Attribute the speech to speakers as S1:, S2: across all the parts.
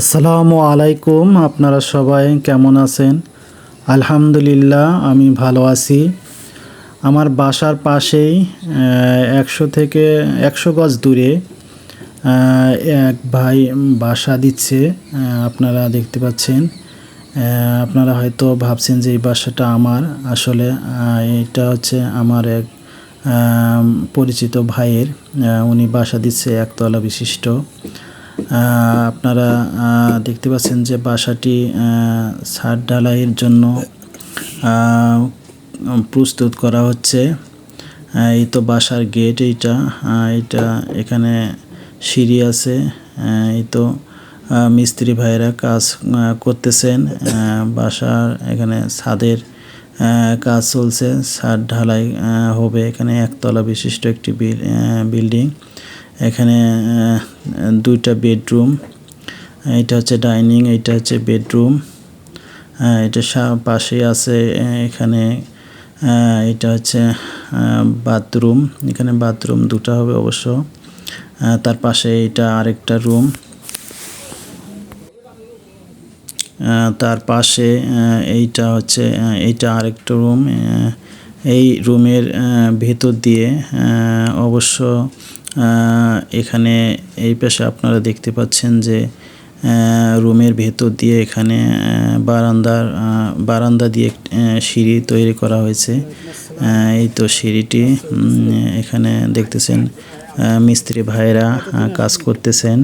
S1: আসসালামু আলাইকুম, আপনারা সবাই কেমন আছেন? আলহামদুলিল্লাহ, আমি ভালো আছি। আমার বাসার পাশেই একশো থেকে একশো গজ দূরে এক ভাই বাসা দিচ্ছে আপনারা দেখতে পাচ্ছেন। আপনারা হয়তো ভাবছেন যে এই বাসাটা আমার। আসলে এটা হচ্ছে আমার এক পরিচিত ভাইয়ের উনি বাসা দিচ্ছে একতলা বিশিষ্ট। আপনারা দেখতে পাচ্ছেন যে বাসাটি ছাদ ঢালাইয়ের জন্য প্রস্তুত করা হচ্ছে। এই তো বাসার গেট এইটা। এটা এখানে সিঁড়ি আছে। এই তো মিস্ত্রি ভাইয়েরা কাজ করতেছেন। বাসার এখানে ছাদের কাজ চলছে। ছাদ ঢালাই হবে। এখানে একতলা বিশিষ্ট একটি বিল্ডিং। এখানে দুইটা বেডরুম। এটা হচ্ছে ডাইনিং, এটা হচ্ছে বেডরুম। এটা পাশে আছে এখানে এটা হচ্ছে বাথরুম। এখানে বাথরুম দুটো হবে অবশ্য। তার পাশে এটা আরেকটা রুম। তার পাশে এইটা হচ্ছে এইটা আরেকটা রুম। এই রুমের ভেতর দিয়ে অবশ্য এখানে এই পাশে আপনারা দেখতে পাচ্ছেন যে রুমের ভেতর দিয়ে এখানে বারান্দার বারান্দা দিয়ে সিঁড়ি তৈরি করা হয়েছে। এই তো সিঁড়িটি এখানে দেখতেছেন মিস্ত্রি ভাইয়েরা আহ, কাজ করতেছেন।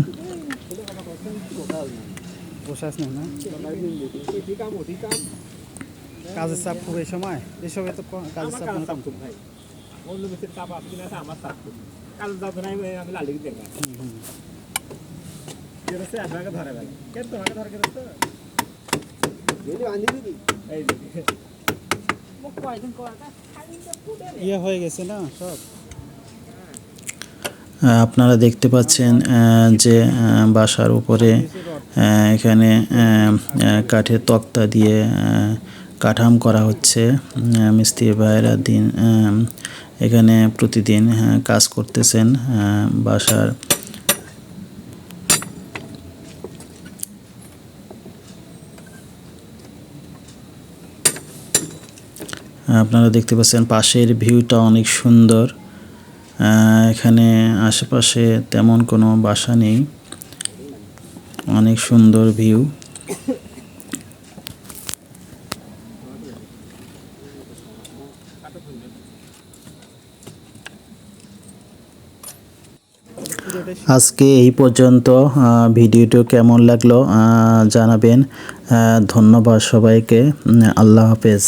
S2: কাজের চাপ
S3: আমার চাপ না আমি- আপনাকে ধরে গেল কে তোমাকে ধরে
S2: ইয়ে হয়ে গেছে না সব?
S1: আপনারা দেখতে পাচ্ছেন যে বাসার উপরে এখানে কাঠের তক্তা দিয়ে আহ, কাঠাম করা হচ্ছে মিস্ত্রি ভাইয়েরা দিন এখানে প্রতিদিন কাজ করতেছেন বাসার আপনারা দেখতে পাচ্ছেন পাশের ভিউটা অনেক সুন্দর এখানে আশেপাশে তেমন কোনো বাসা নেই, অনেক সুন্দর ভিউ। আজকে এই পর্যন্ত ভিডিওটি কেমন লাগল জানাবেন। ধন্যবাদ সবাইকে। আল্লাহ হাফেজ।